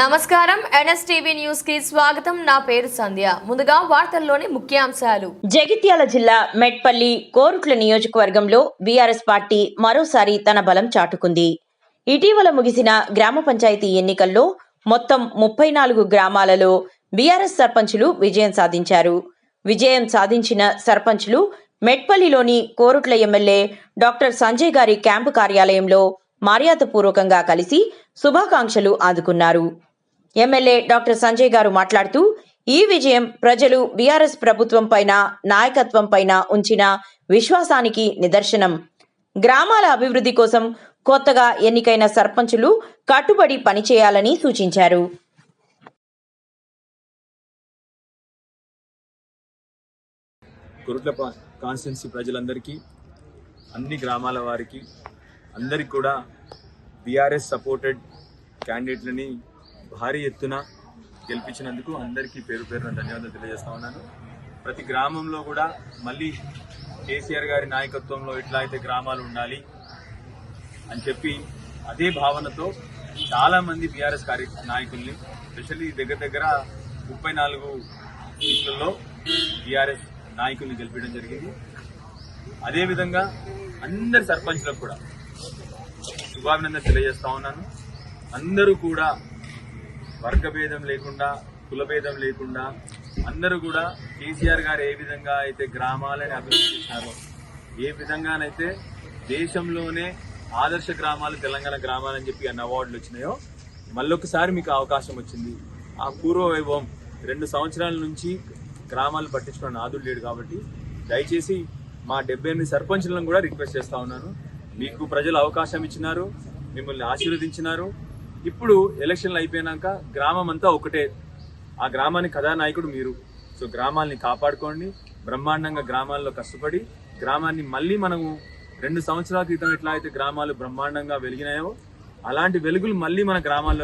నమస్కారం. ఎన్ఎస్టీవీ న్యూస్కి స్వాగతం. నా పేరు సంధ్య. ముందుగా వార్తల్లోని ముఖ్యాంశాలు. జగిత్యాల జిల్లా మెట్పల్లి కోరుట్ల నియోజకవర్గంలో బీఆర్ఎస్ పార్టీ మరోసారి తన బలం చాటుకుంది. ఇటీవల ముగిసిన గ్రామ పంచాయతీ ఎన్నికల్లో మొత్తం ముప్పై నాలుగు గ్రామాలలో బీఆర్ఎస్ సర్పంచులు విజయం సాధించారు. విజయం సాధించిన సర్పంచులు మెట్పల్లిలోని కోరుట్ల ఎమ్మెల్యే డాక్టర్ సంజయ్ గారి క్యాంపు కార్యాలయంలో మర్యాదపూర్వకంగా కలిసి శుభాకాంక్షలు అందుకున్నారు ఎమ్మెల్యే డాక్టర్ సంజయ్ గారు మాట్లాడుతూ ఈ విజయం ప్రజలు బీఆర్ఎస్ ప్రభుత్వం పైన నాయకత్వం పైన ఉంచిన విశ్వాసానికి నిదర్శనం. గ్రామాల అభివృద్ధి కోసం కొత్తగా ఎన్నికైన సర్పంచులు కట్టుబడి పనిచేయాలని సూచించారు. కురుట్ల కాన్స్టిట్యున్సీ ప్రజలందరికీ అన్ని గ్రామాల వారికి అందరికి కూడా బీఆర్ఎస్ సపోర్టెడ్ క్యాండిడేట్లని భారీ ఎత్తున గెలిపించినందుకు అందరికీ పేరు పేరున ధన్యవాదాలు తెలియజేస్తా ఉన్నాను. ప్రతి గ్రామంలో కూడా మళ్ళీ కేసీఆర్ గారి నాయకత్వంలో ఇట్లా అయితే గ్రామాలు ఉండాలి అని చెప్పి అదే భావనతో చాలామంది బీఆర్ఎస్ కార్య నాయకుల్ని స్పెషల్లీ దగ్గర దగ్గర ముప్పై నాలుగు సీట్లలో బీఆర్ఎస్ నాయకుల్ని గెలిపించడం జరిగింది. అదేవిధంగా అందరి సర్పంచ్లకు కూడా శుభాభినందన తెలియజేస్తా ఉన్నాను. అందరూ కూడా వర్గభేదం లేకుండా కులభేదం లేకుండా అందరూ కూడా కేసీఆర్ గారు ఏ విధంగా అయితే గ్రామాలని అభివృద్ధి చేశారో ఏ విధంగానైతే దేశంలోనే ఆదర్శ గ్రామాలు తెలంగాణ గ్రామాలని చెప్పి అన్న అవార్డులు వచ్చినాయో మళ్ళొకసారి మీకు అవకాశం వచ్చింది. ఆ పూర్వ వైభవం రెండు సంవత్సరాల నుంచి గ్రామాలు పట్టించుకున్న నాదుడు లేడు కాబట్టి దయచేసి మా డెబ్బై ఎనిమిది సర్పంచులను కూడా రిక్వెస్ట్ చేస్తా ఉన్నాను. మీకు ప్రజలు అవకాశం ఇచ్చినారు మిమ్మల్ని ఆశీర్వదించినారు. ఇప్పుడు ఎలక్షన్లు అయిపోయినాక గ్రామం అంతా ఒకటే. ఆ గ్రామానికి కథానాయకుడు మీరు. సో గ్రామాల్ని కాపాడుకోండి. బ్రహ్మాండంగా గ్రామాల్లో కష్టపడి గ్రామాన్ని మళ్ళీ మనము రెండు సంవత్సరాల క్రితం ఎట్లా అయితే గ్రామాలు బ్రహ్మాండంగా వెలిగినాయో అలాంటి వెలుగులు మళ్ళీ మన గ్రామాల్లో